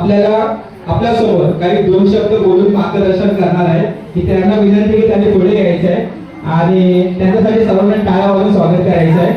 आपल्याला आपल्यासोबत काही दोन शब्द बोलून मार्गदर्शन करणार आहे. की त्यांना विनंती की त्यांनी पुढे यायचं आहे. आणि त्यांच्यासाठी सर्वांना टाळ्या वाजून स्वागत करायचं आहे.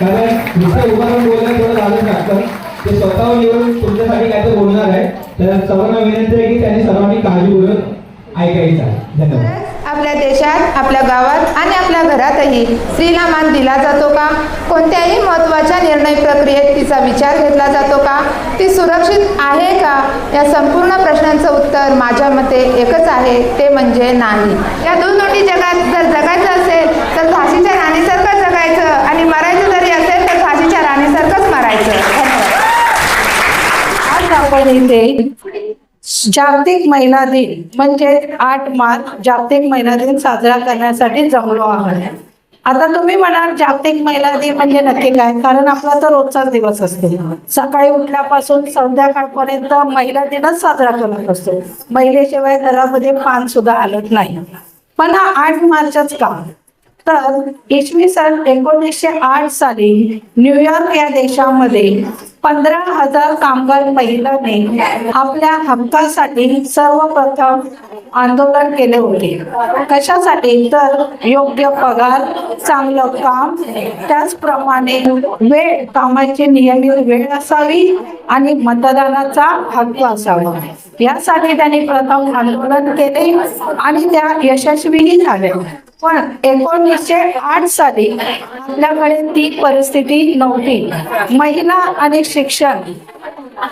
कारण नुसतं उभारून बोलणं थोडं झालंच लागतं ते स्वतःहून येऊन तुमच्यासाठी काय तर बोलणार आहे. तर सर्वांना विनंती आहे की त्यांनी सर्वांनी काळजीपूर्वक ऐकायचं आहे. धन्यवाद. आपल्या देशात आपल्या गावात आणि आपल्या घरातही स्त्रीला मान दिला जातो का? कोणत्याही महत्त्वाच्या निर्णय प्रक्रियेत तिचा विचार घेतला जातो का? ती सुरक्षित आहे का? या संपूर्ण प्रश्नांचं उत्तर माझ्या मते एकच आहे ते म्हणजे नाही. या दोन नोटी जगात जर जगायचं असेल तर झाशीच्या राणीसारखं जगायचं आणि मरायचं जरी असेल तर झाशीच्या राणीसारखंच मरायचं. धन्यवाद. आज आपण इथे जागतिक महिला दिन म्हणजे आठ मार्च जागतिक महिला दिन साजरा करण्यासाठी जमलो आहोत. आता तुम्ही म्हणाल जागतिक महिला दिन म्हणजे नक्की काय? कारण आपला तर रोजचाच दिवस असतो. सकाळी उठल्यापासून संध्याकाळपर्यंत महिला दिनच साजरा करत असतो. महिलेशिवाय घरामध्ये पान सुद्धा हलत नाही. पण हा आठ मार्चच का? तर इसवी सन एकोणीसशे आठ साली न्यूयॉर्क या देशामध्ये पंधरा हजार कामगार महिलांनी आपल्या हक्कासाठी सर्वप्रथम आंदोलन केले होते. कशासाठी? तर योग्य पगार चांगलं काम त्याचप्रमाणे वेळ कामाची नियमित वेळ असावी आणि मतदानाचा हक्क असावा. यासाठी त्यांनी प्रथम आंदोलन केले आणि त्या यशस्वीही झाल्या. पण एकोणीसशे आठ साली आपल्याकडे ती परिस्थिती नव्हती. महिला आणि शिक्षण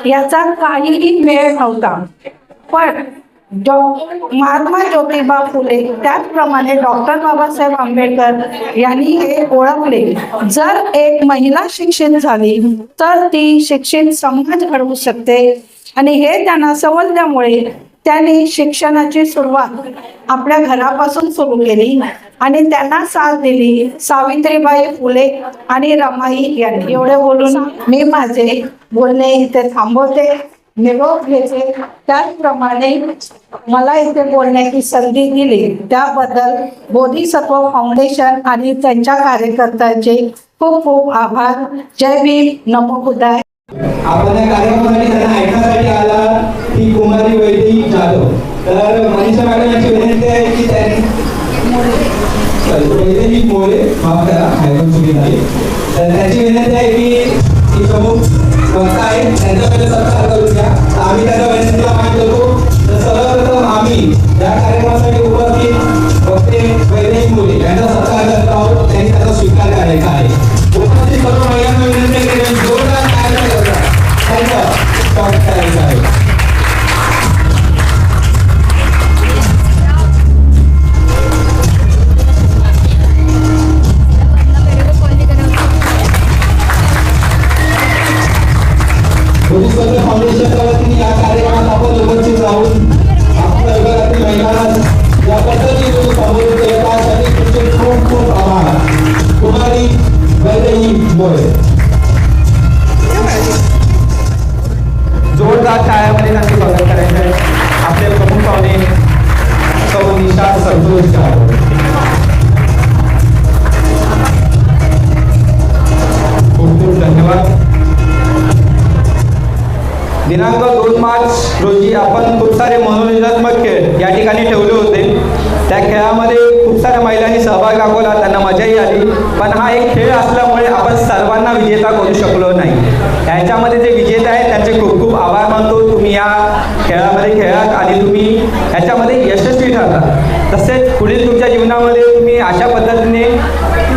याचा काहीही वेळ नव्हता. पण डॉ- महात्मा ज्योतिबा फुले त्याचप्रमाणे डॉक्टर बाबासाहेब आंबेडकर यांनी हे ओळखले. जर एक महिला शिक्षित झाली तर ती शिक्षित समाज घडवू शकते. आणि हे त्यांना समजल्यामुळे त्यांनी शिक्षणाची सुरुवात आपल्या घरापासून सुरू केली आणि त्यांना साथ दिली. सावित्रीबाई फुले आणि रमाई यांनी. एवढे बोलून मी माझे बोलणे इथे थांबवते. निरोप घेते. त्याचप्रमाणे मला इथे बोलण्याची संधी दिली. त्याबद्दल बोधिसत्व फाउंडेशन आणि त्यांच्या कार्यकर्त्यांचे खूप खूप आभार. जय भीम. नमो बुद्धाय. आपण या कार्यक्रमासाठी त्यांना ऐकण्यासाठी आला ही कुमारी वैदिक जाधव. तर मनीषा मॅडम यांची विनंती आहे की त्यांनी Sorry, मोरे माफ करा ऐकून चुकी झाली. तर त्यांची विनंती आहे की समोर प्रमुख आहे त्यांच्याकडे सत्कार करून घ्या आम्ही त्यांना सहभाग दाखवला त्यांना मजाही आली. पण हा एक खेळ असल्यामुळे आपण सर्वांना विजेता करू शकलो नाही. याच्यामध्ये जे विजेते आहेत त्यांचे खूप खूप आभार मानतो. तुम्ही या खेळामध्ये खेळात आणि तुम्ही ह्याच्यामध्ये यशस्वी ठरता तसेच पुढील तुमच्या जीवनामध्ये तुम्ही अशा पद्धतीने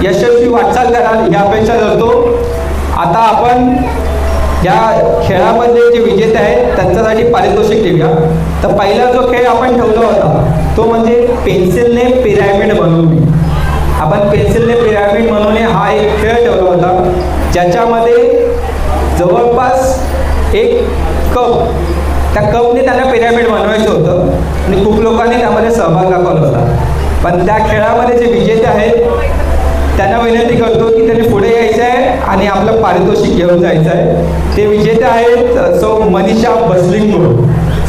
यशस्वी वाटचाल कराल ही अपेक्षा करतो. आता आपण या खेळामध्ये जे विजेते आहेत त्यांच्यासाठी पारितोषिक देऊया. तर पहिला जो खेळ आपण ठेवला होता तो म्हणजे पेन्सिलने पिरॅमिड बनवणे. आपण पेन्सिलने पिरॅमिड बनवणे हा एक खेळ ठेवला होता ज्याच्यामध्ये जवळपास एक कप त्या कपने त्यांना पिरॅमिड बनवायचं होतं आणि खूप लोकांनी त्यामध्ये सहभाग दाखवला होता. पण त्या खेळामध्ये जे विजेते आहेत त्यांना विनंती करतो की त्यांनी पुढे आणि आपलं पारितोषिक घेऊन जायचं आहे. ते विजेते आहेत सो सौ मनीषा बसलिंगोळ.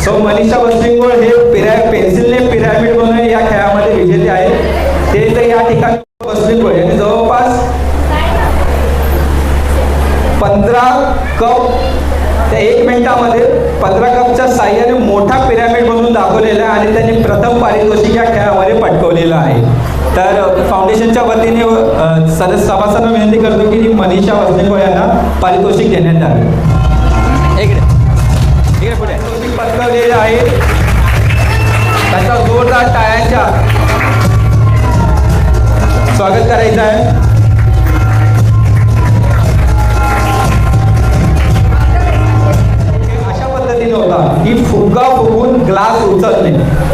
सौ मनीषा बसलिंगोळ हे पिरॅ पेन्सिलने पिरॅमिड म्हणून या खेळामध्ये विजेते आहेत. ते तर या ठिकाणी बसलिंगोळ. यांनी जवळपास पंधरा कप त्या एक मिनिटामध्ये पत्रकपच्या साह्याने मोठा पिरामिड बनवून दाखवलेला आहे आणि त्यांनी प्रथम पारितोषिक या खेळामध्ये पटकवलेलं आहे. तर फाउंडेशनच्या वतीने सदस्य सभासदांना विनंती करतो की मनीषा वसनिको यांना पारितोषिक देण्यात यावे. इकडे. इकडे पुढे. पारितोषिक पटकवलेले आहे. त्यांचा जोरदार टाळ्यांच्या स्वागत करायचं आहे. अशा पद्धतीने होता. की फुगा फुगून ग्लास उचलणे.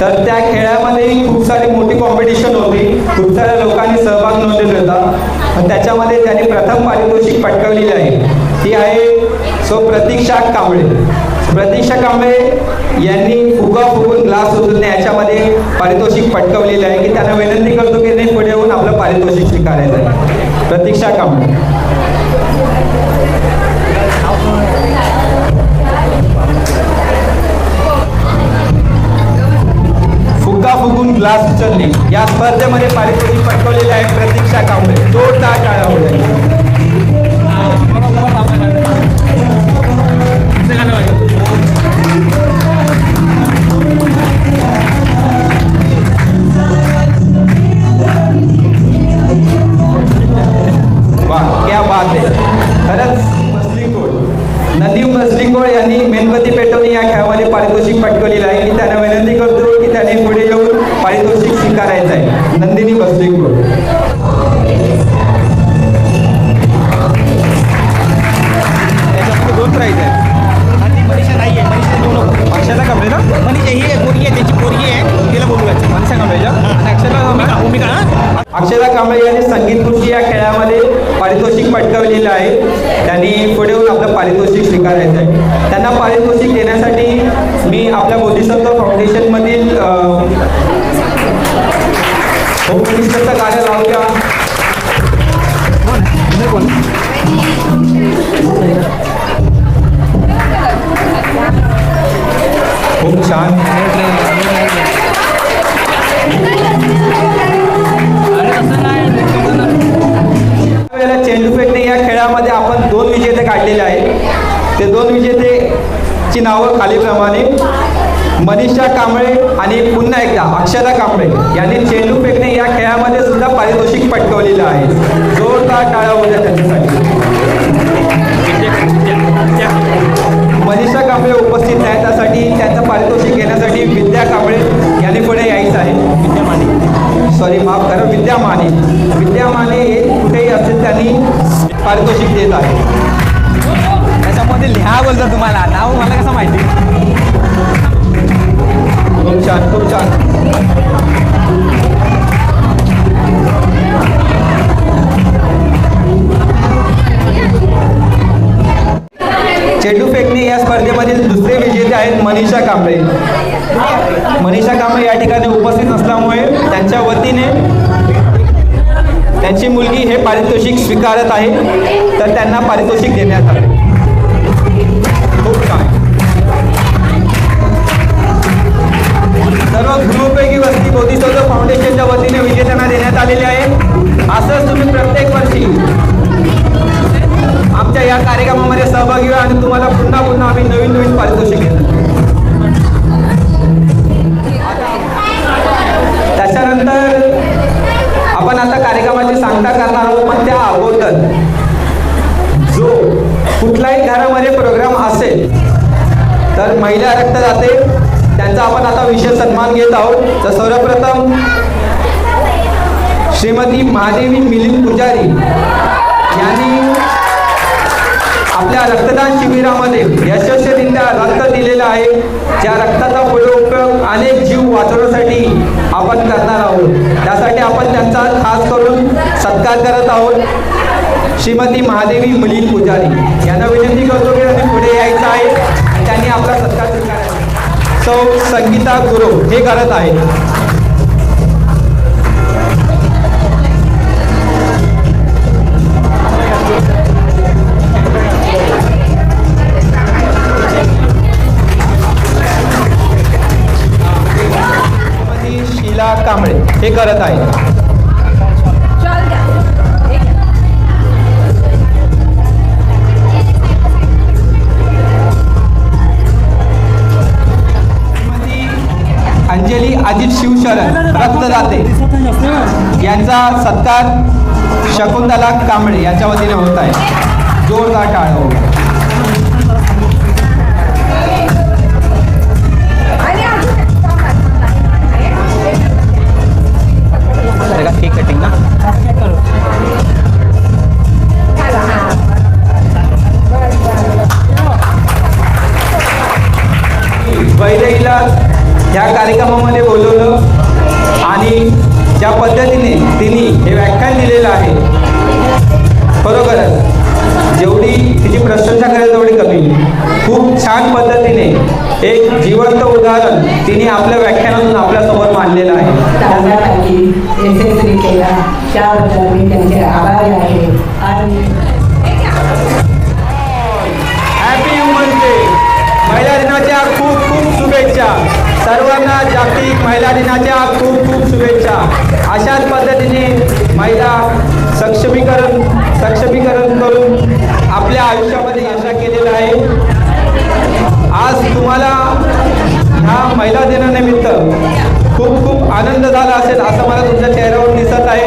तर त्या खेळामध्ये खूप सारी मोठी कॉम्पिटिशन होती. खूप साऱ्या लोकांनी सहभाग नोंदवला होता. त्याच्यामध्ये त्यांनी प्रथम पारितोषिक पटकावलेली आहे. ती आहे सो प्रतीक्षा कांबळे. प्रतीक्षा कांबळे यांनी फुगा फुगून ग्लास उचलणे याच्यामध्ये पारितोषिक पटकावलेले आहे की त्यांना विनंती करतो की नाही पुढे येऊन आपलं पारितोषिक स्वीकारायचं आहे. प्रतीक्षा कांबळे. ग्लास या स्पर्धेमध्ये पारितोषिक पटकवलेले आहे प्रतीक्षा कांबळे. जोरदार टाळा होत्या होम मिनिस्टरचं कार्य लावूया खूप छान. वेळेला चेंडू या खेळामध्ये आपण दोन विजेते काढलेले आहेत. ते दोन विजेतेची नावं खालीलप्रमाणे. मनीषा कांबळे आणि पुन्हा एकदा अक्षरा कांबळे यांनी चेंडू फेकणे या खेळामध्ये सुद्धा पारितोषिक पटकवलेलं आहे. जोरदार टाळ्या होत्या त्यांच्यासाठी. मनीषा कांबळे उपस्थित नाही त्यासाठी त्यांचं पारितोषिक घेण्यासाठी विद्या कांबळे यांनी पुढे यायचं आहे. विद्या माने सॉरी माफ करा विद्या माने. विद्या माने हे कुठेही असेल त्यांनी पारितोषिक देत आहे. त्याच्यामध्ये लिहा बोलतो तुम्हाला नाव मला कसं माहिती? खूप छान खूप छान चेंडू फेकणे या स्पर्धेमधील दुसरे विजेते आहेत मनीषा कांबळे. मनीषा कांबळे या ठिकाणी उपस्थित नसल्यामुळे त्यांच्या वतीने त्यांची मुलगी हे पारितोषिक स्वीकारत आहे. तर त्यांना पारितोषिक देण्यात आले. गृहोपयोगी वस्ती बोधिसत्व फाउंडेशनच्या वतीने विजेत्यांना देण्यात आलेले आहे. असंच तुम्ही प्रत्येक वर्षी आमच्या या कार्यक्रमामध्ये सहभागी व्हा आणि तुम्हाला पुन्हा पुन्हा आम्ही नवीन नवीन पारितोषिक त्याच्यानंतर आपण आता कार्यक्रमाची सांगता करणार आहोत पण त्या अगोदर जो कुठल्याही घरामध्ये प्रोग्राम असेल तर महिला रक्तदाते त्यांचा आपण आता विशेष सन्मान घेत आहोत. तर सर्वप्रथम श्रीमती महादेवी मिलिंद पुजारी यांनी आपल्या रक्तदान शिबिरामध्ये यशस्वीरित्या रक्त दिलेलं आहे. ज्या रक्ताचा उपयोग अनेक जीव वाचवण्यासाठी आपण करणार आहोत. त्यासाठी आपण त्यांचा खास करून सत्कार करत आहोत. श्रीमती महादेवी मिलिंद पुजारी यांना विनंती करतो की त्यांनी पुढे यायचं आहे. आणि त्यांनी आपला सत्कार सौ संगीता गुरु हे करत आहेत श्रीमती शीला कांबळे हे करत आहेत जाते. यांचा सत्कार शकुंतला कांबळे यांच्या वतीने होत आहे. जोरदार टाळ हो पद्धतीने एक जिवंत उदाहरण तिने आपल्या व्याख्यानातून आपल्यासमोर मांडलेलं आहे. महिला दिनाच्या खूप खूप शुभेच्छा. सर्वांना जागतिक महिला दिनाच्या खूप खूप शुभेच्छा. अशाच पद्धतीने महिला सक्षमीकरण सक्षमीकरण करून आपल्या आयुष्यामध्ये महिला दिनानिमित्त खूप खूप आनंद झाला असेल असं मला तुमच्या चेहऱ्यावर दिसत आहे.